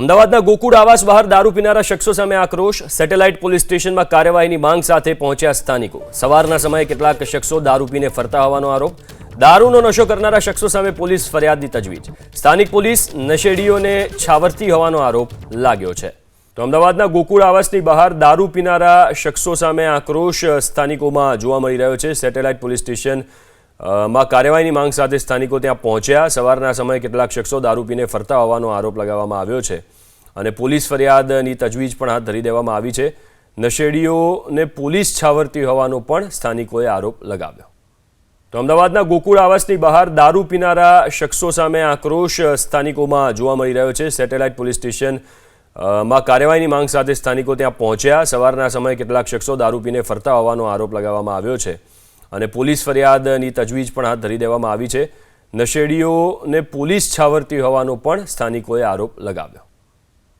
અમદાવાદના ગોકુળ આવાસ બહાર દારૂ પીનારા શખ્સો સામે આક્રોશ. સેટેલાઇટ પોલીસ સ્ટેશનમાં કાર્યવાહીની માંગ સાથે પહોંચ્યા સ્થાનિકો. સવારના સમયે કેટલાક શખ્સો દારૂ પીને ફરતા હોવાનો આરોપ. દારૂનો નશો કરનારા શખ્સો સામે પોલીસ ફરિયાદની તજવીજ. સ્થાનિક પોલીસ નશેડીઓને છાવરતી હોવાનો આરોપ લાગ્યો છે. તો અમદાવાદના ગોકુળ આવાસની બહાર દારૂ પીનારા શખ્સો સામે આક્રોશ સ્થાનિકોમાં જોવા મળી રહ્યો છે. સેટેલાઇટ પોલીસ સ્ટેશન માં કાર્યવાહીની માંગ સાથે સ્થાનિકો ત્યાં પહોંચ્યા. સવારના સમયે કેટલાક શખ્સો દારૂ પીને ફરતા હોવાનો આરોપ લગાવવામાં આવ્યો છે અને પોલીસ ફરિયાદની તજવીજ પણ હાથ ધરી દેવામાં આવી છે. નશેડીઓને પોલીસ છાવરતી હોવાનો પણ સ્થાનિકોએ આરોપ લગાવ્યો. તો અમદાવાદના ગોકુળ આવાસની બહાર દારૂ પીનારા શખ્સો સામે આક્રોશ સ્થાનિકોમાં જોવા મળી રહ્યો છે. સેટેલાઇટ પોલીસ સ્ટેશનમાં કાર્યવાહીની માંગ સાથે સ્થાનિકો ત્યાં પહોંચ્યા. સવારના સમયે કેટલાક શખ્સો દારૂ પીને ફરતા હોવાનો આરોપ લગાવવામાં આવ્યો છે. અને પોલીસ ફરિયાદની તજવીજ પણ હાથ ધરી દેવામાં આવી છે. નશેડીઓને પોલીસ છાવરતી હોવાનો પણ સ્થાનિકોએ આરોપ લગાવ્યો.